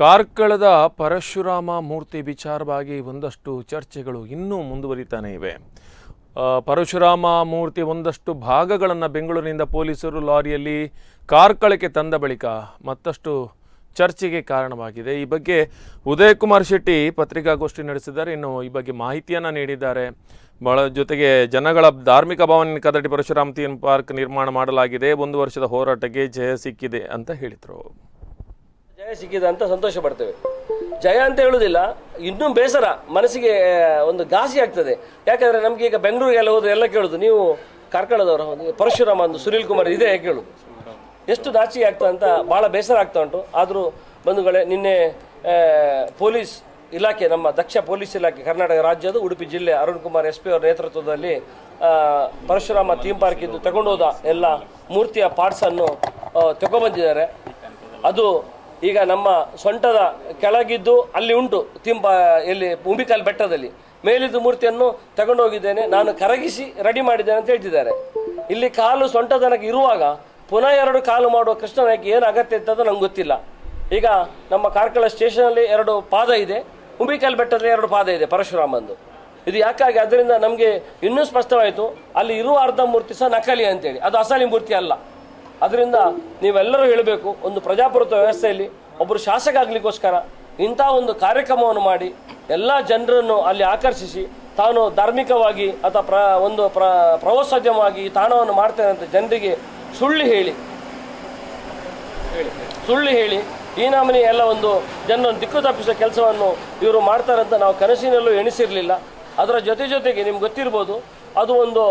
ಕಾರ್ಕಳದ ಪರಶುರಾಮ ಮೂರ್ತಿ ವಿಚಾರವಾಗಿ ಒಂದಷ್ಟು ಚರ್ಚೆಗಳು ಇನ್ನೂ ಮುಂದುವರಿತಾನೆ ಇವೆ. ಪರಶುರಾಮ ಮೂರ್ತಿ ಒಂದಷ್ಟು ಭಾಗಗಳನ್ನು ಬೆಂಗಳೂರಿನಿಂದ ಪೊಲೀಸರು ಲಾರಿಯಲ್ಲಿ ಕಾರ್ಕಳಕ್ಕೆ ತಂದ ಬಳಿಕ ಮತ್ತಷ್ಟು ಚರ್ಚೆಗೆ ಕಾರಣವಾಗಿದೆ. ಈ ಬಗ್ಗೆ ಉದಯ್ ಕುಮಾರ್ ಶೆಟ್ಟಿ ಪತ್ರಿಕಾಗೋಷ್ಠಿ ನಡೆಸಿದ್ದಾರೆ. ಇನ್ನು ಈ ಬಗ್ಗೆ ಮಾಹಿತಿಯನ್ನು ನೀಡಿದ್ದಾರೆ. ಬಹಳ ಜೊತೆಗೆ ಜನಗಳ ಧಾರ್ಮಿಕ ಭಾವನೆ ಕದಡಿ ಪರಶುರಾಮ ಥೀಮ್ ಪಾರ್ಕ್ ನಿರ್ಮಾಣ ಮಾಡಲಾಗಿದೆ. ಒಂದು ವರ್ಷದ ಹೋರಾಟಕ್ಕೆ ಜಯ ಸಿಕ್ಕಿದೆ ಅಂತ ಹೇಳಿದರು. ಸಿಕ್ಕಿದೆ ಅಂತ ಸಂತೋಷ ಪಡ್ತೇವೆ. ಜಯ ಅಂತ ಹೇಳುವುದಿಲ್ಲ ಇನ್ನೂ ಬೇಸರ, ಮನಸ್ಸಿಗೆ ಒಂದು ಘಾಸಿ ಆಗ್ತದೆ. ಯಾಕಂದ್ರೆ ನಮಗೆ ಈಗ ಬೆಂಗಳೂರಿಗೆಲ್ಲ ಹೋದ್ರೆ ಎಲ್ಲ ಕೇಳೋದು, ನೀವು ಕಾರ್ಕಳದವರು ಪರಶುರಾಮ ಒಂದು ಸುನೀಲ್ ಕುಮಾರ್ ಇದೇ ಕೇಳೋದು. ಎಷ್ಟು ದಾಚಿ ಆಗ್ತದೆ ಅಂತ ಭಾಳ ಬೇಸರ ಆಗ್ತಾ ಉಂಟು. ಆದರೂ ಬಂಧುಗಳೇ, ನಿನ್ನೆ ಪೊಲೀಸ್ ಇಲಾಖೆ, ನಮ್ಮ ದಕ್ಷ ಪೊಲೀಸ್ ಇಲಾಖೆ, ಕರ್ನಾಟಕ ರಾಜ್ಯದ ಉಡುಪಿ ಜಿಲ್ಲೆ ಅರುಣ್ ಕುಮಾರ್ ಎಸ್ ಪಿ ಅವರ ನೇತೃತ್ವದಲ್ಲಿ ಪರಶುರಾಮ ಥೀಮ್ ಪಾರ್ಕ್ ಇದ್ದು ತಗೊಂಡೋದ ಎಲ್ಲ ಮೂರ್ತಿಯ ಪಾರ್ಟ್ಸನ್ನು ತಗೊಂಬಂದಿದ್ದಾರೆ ಅದು ಈಗ ನಮ್ಮ ಸೊಂಟದ ಕೆಳಗಿದ್ದು ಅಲ್ಲಿ ಉಂಟು ತಿಂಬ ಎಲ್ಲಿ ಭೂಮಿಕಾಲ್ ಬೆಟ್ಟದಲ್ಲಿ. ಮೇಲಿದ್ದು ಮೂರ್ತಿಯನ್ನು ತಗೊಂಡೋಗಿದ್ದೇನೆ. ನಾನು ಕರಗಿಸಿ ರೆಡಿ ಮಾಡಿದ್ದೇನೆ ಅಂತ ಹೇಳ್ತಿದ್ದಾರೆ. ಇಲ್ಲಿ ಕಾಲು ಸೊಂಟ ತನಕ ಇರುವಾಗ ಪುನಃ ಎರಡು ಕಾಲು ಮಾಡುವ ಕೃಷ್ಣನಕ್ಕೆ ಏನು ಅಗತ್ಯ ಇರ್ತದೋ ನಂಗೆ ಗೊತ್ತಿಲ್ಲ. ಈಗ ನಮ್ಮ ಕಾರ್ಕಳ ಸ್ಟೇಷನಲ್ಲಿ ಎರಡು ಪಾದ ಇದೆ. ಉಂಬಿಕಾಲ್ ಬೆಟ್ಟದಲ್ಲಿ ಎರಡು ಪಾದ ಇದೆ ಪರಶುರಾಮಂದು. ಇದು ಯಾಕಾಗಿ? ಅದರಿಂದ ನಮಗೆ ಇನ್ನೂ ಸ್ಪಷ್ಟವಾಯಿತು. ಅಲ್ಲಿ ಇರುವ ಅರ್ಧ ಮೂರ್ತಿ ಸಹ ನಕಲಿ ಅಂತೇಳಿ. ಅದು ಅಸಲಿ ಮೂರ್ತಿ ಅಲ್ಲ. ಅದರಿಂದ ನೀವೆಲ್ಲರೂ ಹೇಳಬೇಕು, ಒಂದು ಪ್ರಜಾಪ್ರಭುತ್ವ ವ್ಯವಸ್ಥೆಯಲ್ಲಿ ಒಬ್ಬರು ಶಾಸಕ ಆಗ್ಲಿಕ್ಕೋಸ್ಕರ ಇಂಥ ಒಂದು ಕಾರ್ಯಕ್ರಮವನ್ನು ಮಾಡಿ ಎಲ್ಲ ಜನರನ್ನು ಅಲ್ಲಿ ಆಕರ್ಷಿಸಿ, ತಾನು ಧಾರ್ಮಿಕವಾಗಿ ಅಥವಾ ಪ್ರ, ಒಂದು ಪ್ರ, ಪ್ರವಾಸೋದ್ಯಮವಾಗಿ ಈ ತಾಣವನ್ನು ಮಾಡ್ತೇನೆ ಅಂತ ಜನರಿಗೆ ಸುಳ್ಳು ಹೇಳಿ. ಸುಳ್ಳು ಹೇಳಿ, ಈ ನಾಮಿನಿ ಎಲ್ಲ ಒಂದು ಜನರನ್ನು ದಿಕ್ಕು ತಪ್ಪಿಸೋ ಕೆಲಸವನ್ನು ಇವರು ಮಾಡ್ತಾರಂತ ನಾವು ಕನಸಿನಲ್ಲೂ ಎಣಿಸಿರಲಿಲ್ಲ. ಅದರ ಜೊತೆ ಜೊತೆಗೆ ನಿಮ್ಗೆ ಗೊತ್ತಿರ್ಬೋದು, ಅದು ಒಂದು